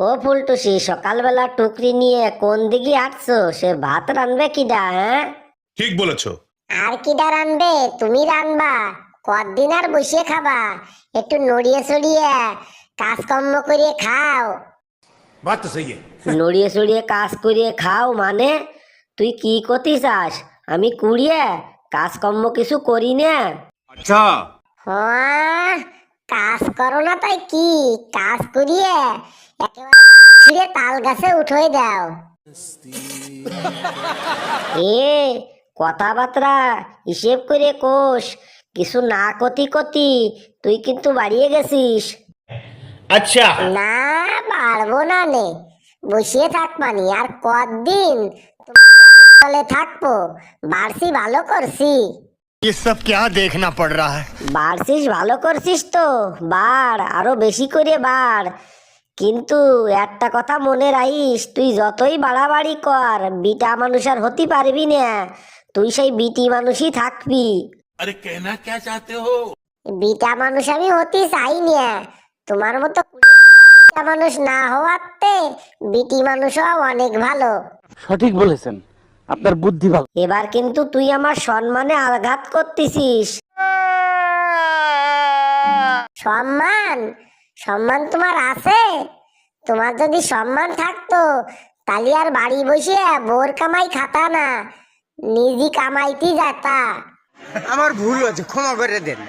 ও ফুলটুসি সকালবেলা টুকরি নিয়ে কোন দিকে হাঁটছো? সে ভাত রানবে কিডা হ্যাঁ? ঠিক বলেছ। আর কিডা রানবে তুমি রানবা কদিন আর বসে খাবা। একটু নড়িয়ে চড়িয়ে কাজকর্ম করে খাও। বাত তো সহি নড়িয়ে চড়িয়ে কাজ করিয়ে খাও মানে? তুই কি করতে চাস আমি কুড়িয়ে কাজকর্ম কিছু করি না। আচ্ছা। হ্যাঁ? কাজ করো না তাই কি? কাজ করিয়ে একেবারে ছিঁড়ে তাল গাছে উঠোই দাও। এ কথাবার্তা হিসেব করে কোষ কিছু না কতি কতি তুই কিন্তু বাড়িয়ে গেছিস। আচ্ছা। না পারব না নে। বসিয়ে থাক মানি আর কদিন তোমার তলে থাকব। বাড়ছি ভালো করছি। ये सब क्या देखना पड़ रहा है বাড়ছিস ভালো করছিস তো বাড় আরো বেশি করে বাড় কিন্তু একটা কথা মনে রাখিস তুই যতই বাড়াবাড়ি কর বিটা মানুষ আর হতে পারবি না তুই সেই বিটি মানুষই থাকবি अरे कहना क्या चाहते हो বিটা মানুষ আমি হতে চাই না তোমার মতো কুড়ে কুড়া বিটা মানুষ না হওয়াতে বিটি মানুষ হওয়া অনেক ভালো সঠিক বলেছেন আপনার বুদ্ধি ভালো। এবার কিন্তু তুই আমার সম্মানে আঘাত করতেছিস। সম্মান? সম্মান তোমার আছে? তোমার যদি সম্মান থাকতো তাহলে আর বাড়ি বসে বোর কামাই খাতা না নিজে কামাইতে যাতা। আমার ভুল হয়েছে ক্ষমা করে দেন।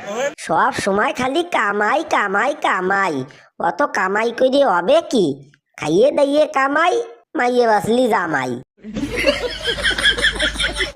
সব সময় খালি কামাই কামাই কামাই। অত কামাই করে হবে কি? খাইয়ে দাইয়ে কামাই মাইয়ে বাসলি জামাই।